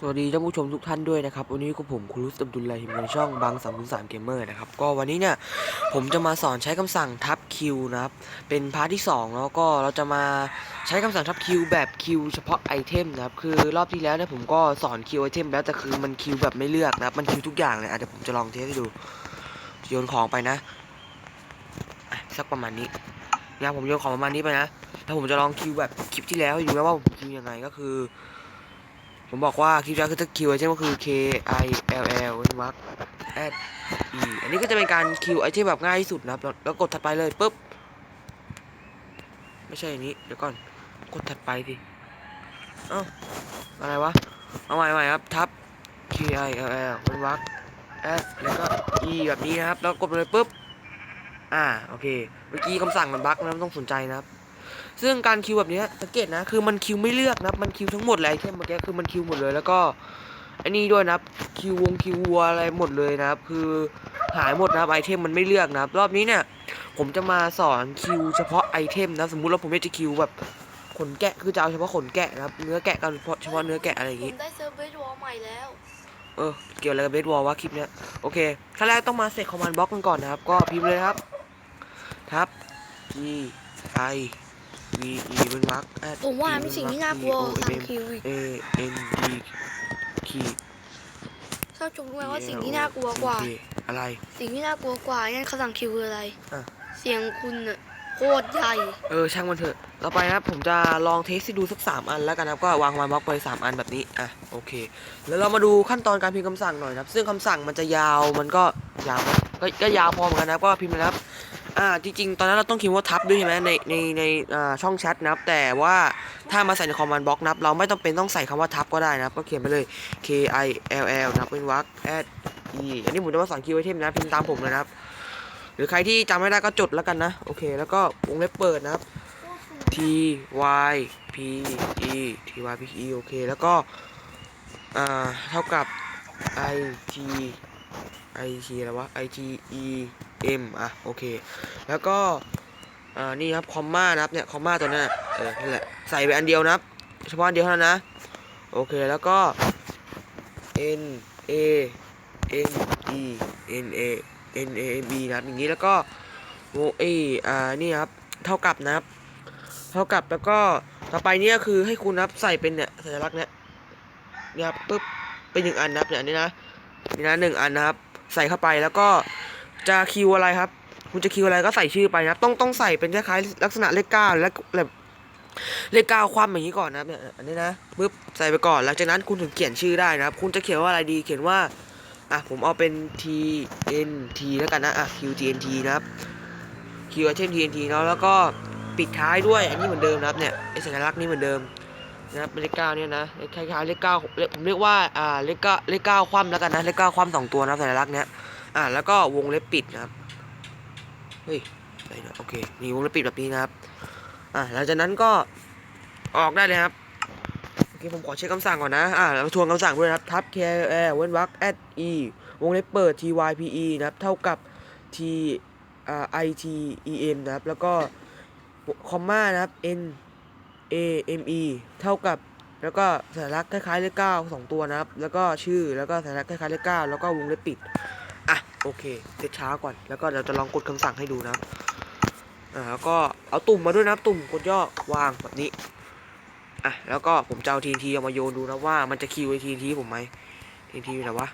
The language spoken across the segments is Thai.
สวัสดีท่านผู้ชมทุกท่านด้วยนะครับ วันนี้ก็ผมครูสอับดุลลาฮิมในช่องบางสามสามเกมเมอร์นะครับ ก็วันนี้เนี่ยผมจะมาสอนใช้คำสั่งทับคิวนะครับ เป็นพาร์ทที่2แล้วก็เราจะมาใช้คำสั่งทับคิวแบบคิวเฉพาะไอเทมนะครับ คือรอบที่แล้วเนี่ยผมก็สอนคิวไอเทมแล้วแต่คือมันคิวแบบไม่เลือกนะครับ มันคิวทุกอย่างเลยอะเดี๋ยวผมจะลองเทสให้ดูโยนของไปนะสักประมาณนี้นี่ยผมโยนของประมาณนี้ไปนะแล้วผมจะลองคิวแบบคลิปที่แล้วให้ดูว่าผมคิวยังไงก็คือ ผมบอกว่าคลิปแรกคือถ้าคิวไอเทมก็คือ K I L L เว้นวรรค at E อันนี้ก็จะเป็นการคิวไอเทมแบบง่ายที่สุดนะครับ แล้วกดถัดไปเลยปุ๊บ ไม่ใช่อันนี้ เดี๋ยวก่อน กดถัดไปสิเอ้า อะไรวะ เอาใหม่ใหม่ครับ ทับ K I L L เว้นวรรคแล้วก็ E แบบนี้นะครับ แล้วกดไปเลยปุ๊บ อ่า โอเค เมื่อกี้คำสั่งมันบั๊กนะไม่ต้องสนใจนะครับ ซึ่งการคิวแบบเนี้ยสังเกตนะ คือมันคิวไม่เลือกนะมันคิวทั้งหมดเลยไอเทมเมื่อกี้คือมันคิวหมดเลยแล้วก็อันนี้ด้วยนะครับคิววงคิววัวอะไรหมดเลยนะครับ คือหายหมดนะครับไอเทมมันไม่เลือกนะครับรอบนี้เนี่ย ผมจะมาสอนคิวเฉพาะไอเทมนะ สมมุติว่าผมอยากจะคิวแบบขนแกะคือจะเอาเฉพาะขนแกะนะครับเนื้อแกะกันเฉพาะเฉพาะเนื้อแกะอะไรอย่างผงี้มได้เซิร์ฟเวอร์วอลใหม่แล้วเออเกี่ยวอะไรกับเบสบอลวะคลิปเนี้ยโอเคขั้นแรกต้องมาเสร็จคอมมานด์บล็อกกันก่อนนะครับ ก็พิมพ์เลยครับ ทับ G I V E เป็นวรรค at ผมว่า E มีสิ่งที่น่ากลัวสั่งคิวอีก A N D ขีดชอบชมรู้ไหมว่าสิ่งที่น่ากลัวกว่าโอเคอะไร สิ่งที่น่ากลัวกว่านั่นเขาสั่งคิวคืออะไรอะเสียงคุณอะโคตรใหญ่ เออช่างมันเถอะ ต่อไปนะครับผมจะลองเทสให้ดูสักสามอันแล้วกันนะครับก็วางคอมมานด์บล็อกไปสามอันแบบนี้ อะโอเค แล้วเรามาดูขั้นตอนการพิมพ์คำสั่งหน่อยนะครับ ซึ่งคำสั่งมันจะยาวมันก็ยาวไหมก็ก็ยาวพอเหมือนกันนะครับก็พิมพ์เลยนะครับ อ่าจริงๆ ตอนนั้นเราต้องพิมพ์ว่าทับด้วยใช่ไหมในในในอ่าช่องแชทนะครับ แต่ว่าถ้ามาใส่ในคอมมานด์บล็อกนะครับเราไม่ต้องเป็นต้องใส่คำว่าทับก็ได้นะครับ ก็เขียนไปเลย K I L L นะครับเป็นวรรค at e อันนี้ผมจะมาสอนคีย์ไวเทมนะพิมพ์ตามผมเลยนะครับ หรือใครที่จำไม่ได้ก็จดแล้วกันนะ โอเค แล้วก็วงเล็บเปิดนะครับ T Y P E T Y P E โอเค แล้วก็อ่าเท่ากับ I T I T อะไรวะ I T E M อะโอเค แล้วก็อ่านี่ครับคอมมานะครับเนี่ยคอมมาตัวนั้นน่ะเออนั่นแหละใส่ไปอันเดียวนะครับเฉพาะอันเดียวเท่านั้นนะโอเคแล้วก็ N A M E N A N A M E นะครับอย่างนี้แล้วก็โอเออ่านี่ครับเท่ากับนะครับ เท่ากับแล้วก็ต่อไปเนี่ยคือให้คุณนับใส่เป็นเนี่ยสัญลักษณ์เนี่ยเนี่ยครับปึ๊บเป็นหนึ่งอันนะครับเนี่ยอันนี้นะนี่นะหนึ่งอันนะครับ ใส่เข้าไปแล้วก็ จะคิวอะไรครับ คุณจะคิวอะไรก็ใส่ชื่อไปนะครับต้องต้องใส่เป็นคล้ายๆลักษณะเลขเก้าและแบบเลขเก้าความอย่างนี้ก่อนนะเนี่ยอันนี้นะปึ๊บใส่ไปก่อนหลังจากนั้นคุณถึงเขียนชื่อได้นะครับ คุณจะเขียนว่าอะไรดีเขียนว่าอะผมเอาเป็น T N T แล้วกันนะอะ Q T N T นะครับ Q เช่น T N T เนาะแล้วก็ปิดท้ายด้วยอันนี้เหมือนเดิมนะครับเนี่ยไอสัญลักษณ์นี้เหมือนเดิมนะครับเป็นเลขเก้าเนี่ยนะคล้ายๆเลขเก้าผมเรียกว่าอ่าเลขเก้าเลขเก้าคว่ำแล้วกันนะเลขเก้าคว่ำสองตัวนะสัญลักษณ์เนี้ย อ่าแล้วก็วงเล็บปิดนะครับ เฮ้ยไรเนี่ยโอเคนี่วงเล็บปิดแบบนี้นะครับ อ่าหลังจากนั้นก็ออกได้เลยครับโอเคผมขอเช็คคำสั่งก่อนนะ อ่าแล้วทวนคำสั่งด้วยนะครับทับ k l เว้นวรรค at e วงเล็บเปิด t y p e นะครับ เท่ากับ t อ่า i t e m นะครับ แล้วก็คอมมานะครับ n a m e เท่ากับแล้วก็สัญลักษณ์คล้ายๆเลขเก้าสองตัวนะครับ แล้วก็ชื่อแล้วก็สัญลักษณ์คล้ายๆเลขเก้าแล้วก็วงเล็บปิด โอเคเซตช้าก่อน แล้วก็เราจะลองกดคำสั่งให้ดูนะอ่าแล้วก็เอาตุ่มมาด้วยนะตุ่มกดย่อวางแบบนี้อะแล้วก็ผมจะเอาทีนทีเอามาโยนดูนะว่ามันจะคิวไอทีนทีผมไหมทีนทีไหนวะ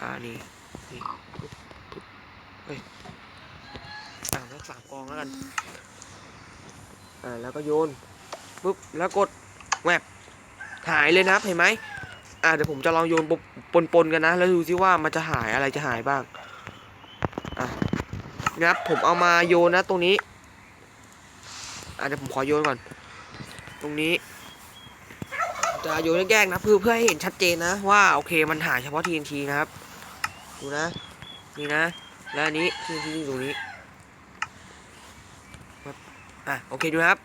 อ่านี่นี่เฮ้ยอ่าสักสามกองแล้วกันอ่าแล้วก็โยนปุ๊บแล้วกดแวบหายเลยนะเห็นไหมอ่าเดี๋ยวผมจะลองโยนปนปนๆกันนะ แล้วดูซิว่ามันจะหายอะไรจะหายบ้าง นะครับ ผมเอามาโยนนะตรงนี้อาเดี๋ยวผมขอโยนก่อน ตรงนี้ จะโยนแยกๆนะเพื่อเพื่อให้เห็นชัดเจนนะ ว่าโอเคมันหายเฉพาะ TNT นะครับ ดูนะ นี่นะ แล้วอันนี้ TNT อยู่ตรงนี้อะโอเคดูครับ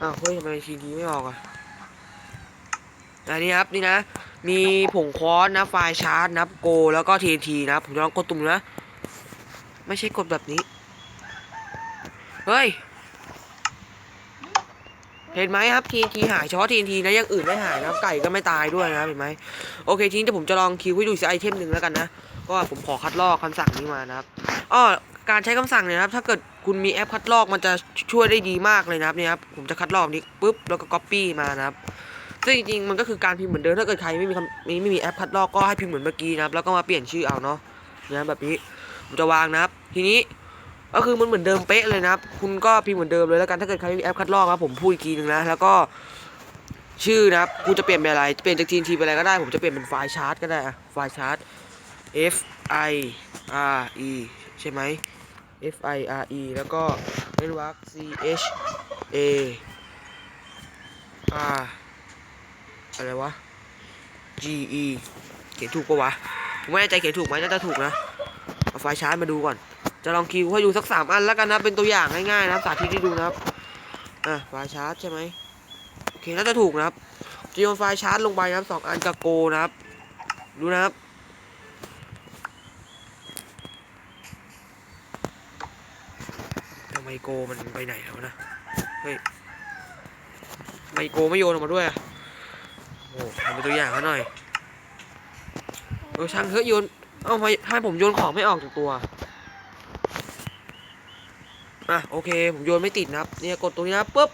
อ้าวเฮ้ยทำไมทีทีไม่ออกอะอันนี้ครับนี่นะ มีผงคอนนะไฟล์ชาร์จนะโก แล้วก็ TNT นะผมจะลองกดตุ่มนะ ไม่ใช่กดแบบนี้ เฮ้ย เห็นไหมครับ TNT หายเฉพาะ TNT นะอย่างอื่นไม่หายนะไก่ก็ไม่ตายด้วยนะเห็นไหมโอเคทีนี้ผมจะลองคิวให้ดูสักไอเทมหนึ่งแล้วกันนะก็ผมขอคัดลอกคำสั่งนี้มานะครับอ้อการใช้คำสั่งเนี่ยนะครับถ้าเกิดคุณมีแอปคัดลอกมันจะช่วยได้ดีมากเลยนะครับเนี่ยครับผมจะคัดลอกนี้ปุ๊บแล้วก็ copy มานะครับ ซึ่งจริงๆมันก็คือการพิมพ์เหมือนเดิมถ้าเกิดใครไม่มีคำไม่ไม่มีแอปคัดลอกก็ให้พิมพ์เหมือนเมื่อกี้นะครับแล้วก็มาเปลี่ยนชื่อเอาเนาะนะแบบนี้ผมจะวางนะครับ ทีนี้ก็คือมันเหมือนเดิมเป๊ะเลยนะครับ คุณก็พิมพ์เหมือนเดิมเลยแล้วกันถ้าเกิดใครไม่มีแอปคัดลอกครับผมพูดอีกทีหนึ่งนะแล้วก็ชื่อนะครับคุณจะเปลี่ยนเป็นอะไรเปลี่ยนจาก TNT เป็นอะไรก็ได้ ผมจะเปลี่ยนเป็นไฟล์ชาร์ตก็ได้อะไฟล์ชาร์ต F I R E ใช่ไหม F I R E แล้วก็เว้นวรรค C H A R อะไรวะ G E เขียนถูกปะวะผมไม่แน่ใจเขียนถูกไหมน่าจะถูกนะเอาไฟชาร์จมาดูก่อน จะลองคิวให้ดูสักสามอันแล้วกันนะเป็นตัวอย่างง่ายๆนะสาธิตให้ดูนะครับอะไฟชาร์จใช่ไหมโอเคน่าจะถูกนะครับจะโยนไฟชาร์จลงไปนะครับสองอันกับโกนะครับ ดูนะครับทำไมโกมันไปไหนแล้วนะเฮ้ยไมโกไม่โยนออกมาด้วยอะ โอ้ทำเป็นตัวอย่างเขาหน่อยเออช่างเถอะโยน เอ้าทำไมให้ผมโยนของไม่ออกจากตัว อะโอเค ผมโยนไม่ติดนะครับ เนี่ยกดตรงนี้นะปุ๊บ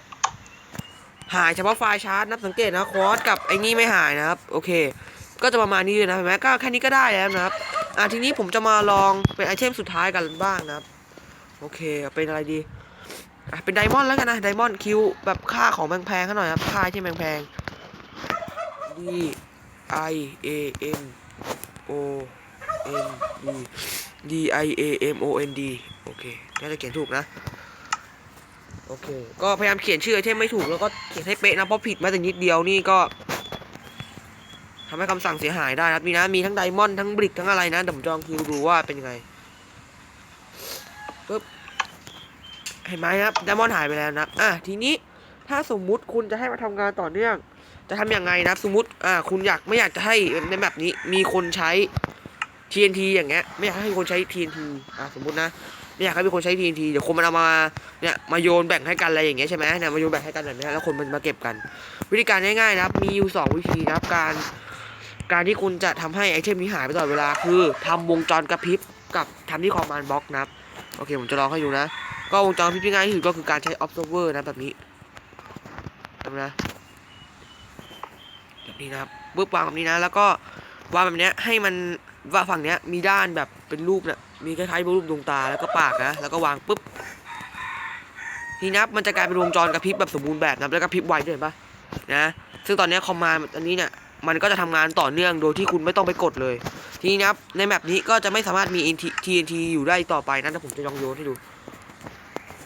หายเฉพาะไฟล์ชาร์จนะสังเกตนะคอร์สกับไอ้นี่ไม่หายนะครับ โอเค ก็จะประมาณนี้เลยนะเห็นไหมก็แค่นี้ก็ได้แล้วนะครับ อะทีนี้ผมจะมาลองเป็นไอเทมสุดท้ายกันบ้างนะครับ โอเคเป็นอะไรดีอะเป็นไดมอนด์แล้วกันนะไดมอนด์คิวแบบค่าของแพงๆเขาหน่อยครับค่าที่แพงๆ D I A M O N D D I A M O N D โอเค น่าจะเขียนถูกนะ โอเค ก็พยายามเขียนชื่อไอเทมไม่ถูกแล้วก็เขียนให้เป๊ะนะ เพราะผิดแม้แต่นิดเดียวนี่ก็ทำให้คำสั่งเสียหายได้นะครับมีนะ มีทั้งไดมอนด์ทั้งบริกทั้งอะไรนะเดี๋ยวผมจองคิวดูว่าเป็นยังไงปึ๊บเห็นไหมครับไดมอนด์หายไปแล้วนะ อะ ทีนี้ถ้าสมมุติคุณจะให้มาทำงานต่อเนื่อง จะทำยังไงนะครับสมมติอ่าคุณอยากไม่อยากจะให้ในแบบนี้มีคนใช้ TNT อย่างเงี้ยไม่อยากให้คนใช้ TNT อ่าสมมตินะไม่อยากให้มีคนใช้ TNT เดี๋ยวคนมันเอามาเนี่ยมาโยนแบ่งให้กันอะไรอย่างเงี้ยใช่ไหมเนี่ยมาโยนแบ่งให้กันแบบนี้แล้วคนมันมาเก็บกัน วิธีการง่ายๆนะครับมีอยู่สองวิธีนะครับการการที่คุณจะทำให้ไอเทมนี้หายไปตลอดเวลาคือทำวงจรกระพริบกับทำที่คอมมานด์บล็อกนะครับโอเคผมจะลองให้ดูนะ ก็วงจรกระพริบที่ง่ายที่สุดก็คือการใช้ observer นะแบบนี้ทำนะ นี้นะครับปึ๊บวางแบบนี้นะ แล้วก็วางแบบเนี้ยให้มันว่าฝั่งเนี้ยมีด้านแบบเป็นรูปเนี่ยมีคล้ายๆรูปดวงตาแล้วก็ปากนะแล้วก็วางปุ๊บทีนี้นะครับมันจะกลายเป็นวงจรกระพริบแบบสมบูรณ์แบบนะแล้วก็กระพริบไวด้วยเห็นปะนะซึ่งตอนนี้คอมมานด์อันนี้เนี่ยมันก็จะทำงานต่อเนื่องโดยที่คุณไม่ต้องไปกดเลย ทีนี้นะครับในแมปนี้ก็จะไม่สามารถมี TNT อยู่ได้ต่อไปนะแต่ผมจะลองโยนให้ดู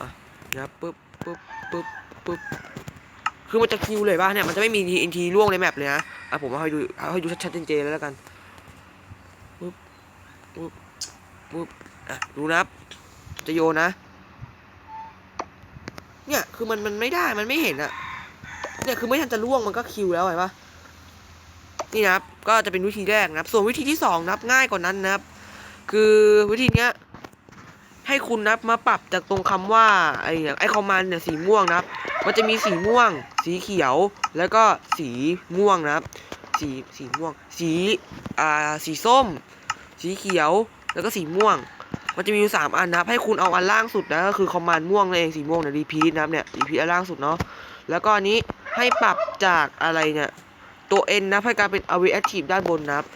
อะนะครับปึ๊บปึ๊บปึ๊บปึ๊บ คือมันจะคิวเลยป่ะเนี่ยมันจะไม่มี TNT ร่วงในแมปเลยนะอะผมเอาให้ดูเอาให้ดูชัดๆเจนๆแล้วกันปึ๊บปึ๊บปึ๊บอะดูนับจะโยนนะ เนี่ยคือมันมันไม่ได้มันไม่เห็นอะเนี่ยคือไม่ทันจะล่วงมันก็คิวแล้วเห็นปะนี่นะครับ ก็จะเป็นวิธีแรกนะครับ ส่วนวิธีที่สองนะครับง่ายกว่านั้นนะครับ คือวิธีเนี้ยให้คุณนับมาปรับจากตรงคำว่าไอ้ไอ้คอมมานเนี่ยสีม่วงนะครับ มันจะมีสีม่วง สีเขียว แล้วก็สีม่วงนะครับ สีสีม่วง สีอ่าสีส้ม สีเขียว แล้วก็สีม่วง มันจะมีอยู่สามอันนะครับ ให้คุณเอาอันล่างสุดนะ ก็คือคอมมานด์ม่วงนั่นเองสีม่วงเนี่ยรีพีทนะครับเนี่ยรีพีทอันล่างสุดเนาะ แล้วก็อันนี้ให้ปรับจากอะไรเนี่ยตัว N นะให้กลายเป็น awake active ด้านบนนะครับ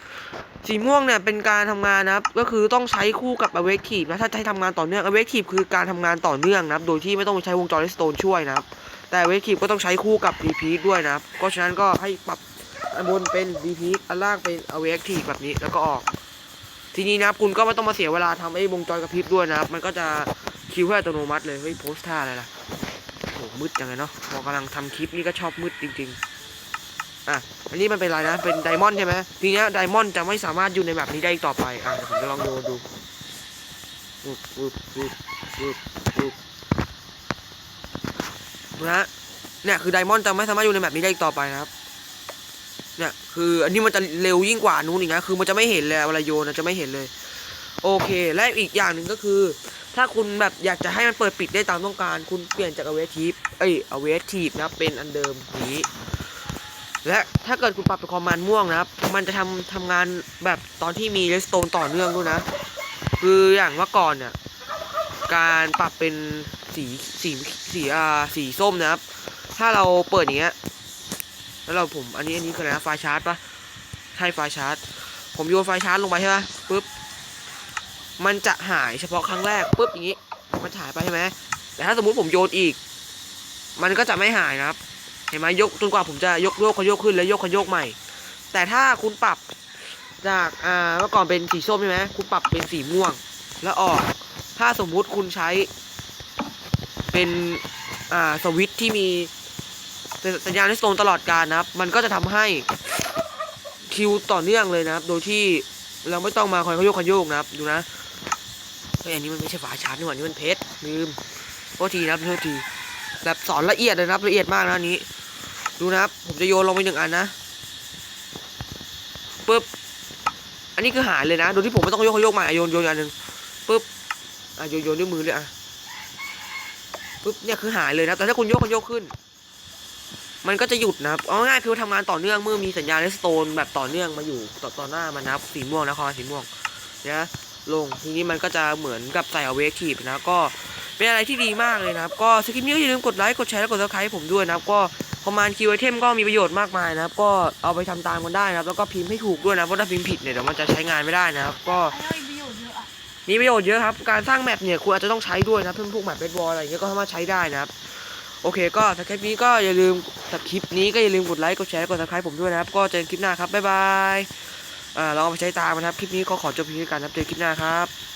สีม่วงเนี่ยเป็นการทำงานนะครับ ก็คือต้องใช้คู่กับ awake นะ ถ้าจะให้ทำงานต่อเนื่อง awake คือการทำงานต่อเนื่องนะครับ โดยที่ไม่ต้องใช้วงจร redstone ช่วยนะครับ แต่ awake ก็ต้องใช้คู่กับ repeat ด้วยนะครับเพราะฉะนั้นก็ให้ปรับอันบนเป็น repeat อันล่างเป็น awake แบบนี้แล้วก็ออก ทีนี้นะครับคุณก็ไม่ต้องมาเสียเวลาทำไอ้วงจรกระพริบด้วยนะครับ มันก็จะคิวให้อัตโนมัติเลยเฮ้ยโพสท่าอะไรล่ะโหมืดจังเลยเนาะพอกำลังทำคลิปนี่ก็ชอบมืดจริง ๆอะ อันนี้มันเป็นอะไรนะ เป็นไดมอนด์ใช่ไหมทีนี้ไดมอนด์จะไม่สามารถอยู่ในแบบนี้ได้อีกต่อไป อะผมจะลองโยนดูวึบวึบวึบวึบวึบ ดูนะเนี่ยคือไดมอนด์จะไม่สามารถอยู่ในแบบนี้ได้อีกต่อไปนะครับ เนี่ยคืออันนี้มันจะเร็วยิ่งกว่านู้นอีกนะคือมันจะไม่เห็นเลยเวลาโยนนะจะไม่เห็นเลย โอเค และอีกอย่างหนึ่งก็คือ ถ้าคุณแบบอยากจะให้มันเปิดปิดได้ตามต้องการ คุณเปลี่ยนจาก a w a t i v e เอ้ย a w a t i v e นะเป็นอันเดิมนี้ และถ้าเกิดคุณปรับเป็นคอมมานด์ม่วงนะครับ มันจะทำทำงานแบบตอนที่มีเลสโตนต่อเนื่องด้วยนะ คืออย่างเมื่อก่อนเนี่ย การปรับเป็นสีสีสีอ่าสีส้มนะครับ ถ้าเราเปิดอย่างเงี้ยแล้วเราผมอันนี้อันนี้คืออะไรนะไฟชาร์จปะใช่ไฟชาร์จ ผมโยนไฟชาร์จลงไปใช่ปะปุ๊บมันจะหายเฉพาะครั้งแรกปุ๊บอย่างงี้ มันหายไปใช่ไหมแต่ถ้าสมมุติผมโยนอีก มันก็จะไม่หายนะครับ เห็นไหมยกจนกว่าผมจะยกโยกขยกขึ้นแล้วยกขยกใหม่ แต่ถ้าคุณปรับจากอ่าเมื่อก่อนเป็นสีส้มใช่ไหมคุณปรับเป็นสีม่วงแล้วออก ถ้าสมมุติคุณใช้ เป็นอ่าสวิตที่มีสัญญาณเลสโตนตลอดการนะครับ มันก็จะทำให้คิวต่อเนื่องเลยนะครับ โดยที่เราไม่ต้องมาคอยขยโยกขยโยกนะครับ ดูนะเฮ้ยอันนี้มันไม่ใช่ฝาชาร์จนี่หว่านี่มันเพชรลืมโทษทีนะครับโทษทีแบบสอนละเอียดเลยนะครับละเอียดมากนะอันนี้ ดูนะครับ ผมจะโยนลงไปหนึ่งอันนะปึ๊บอันนี้คือหายเลยนะ โดยที่ผมไม่ต้องโยกโยกมาอ่โยนโยนอันหนึ่งปึ๊บ อะโยนโยนด้วยมือเลยอะปึ๊บเนี่ยคือหายเลยนะแต่ถ้าคุณโยกคุณโยกขึ้น มันก็จะหยุดนะครับเอาง่ายคือทำงานต่อเนื่องเมื่อมีสัญญาณเลสโตนแบบต่อเนื่องมาอยู่ต่อต่อหน้ามันนะครับสีม่วงนะคอสีม่วงนะลงทีนี้มันก็จะเหมือนกับใส่เอาเวทีฟนะก็เป็นอะไรที่ดีมากเลยนะครับ ก็สคริปต์นี้ก็อย่าลืมกดไลค์กดแชร์และกดซับสไครต์ผมด้วยนะครับ ก็คอมมานด์คิวไอเทมก็มีประโยชน์มากมายนะครับ ก็เอาไปทำตามกันได้นะครับ แล้วก็พิมพ์ให้ถูกด้วยนะเพราะถ้าพิมพ์ผิดเนี่ยเดี๋ยวมันจะใช้งานไม่ได้นะครับ ก็ มีประโยชน์เยอะครับ การสร้างแมปเนี่ยคุณอาจจะต้องใช้ด้วยนะเพื่อนพวกแมปเบสบอลอะไรเงี้ยก็สามารถใช้ได้นะครับ โอเคก็สคลิปนี้ก็อย่าลืมสคลิปนี้ก็อย่าลืมกดไลค์ กดแชร์ กดซับสไครต์ผมด้วยนะครับ ก็เจอกันคลิปหน้าครับ บ๊ายบาย อ่าลองเอาไปใช้ตามนะครับ คลิปนี้ก็ขอจบเพียงเท่านี้กันนะครับ เจอกันคลิปหน้าครับ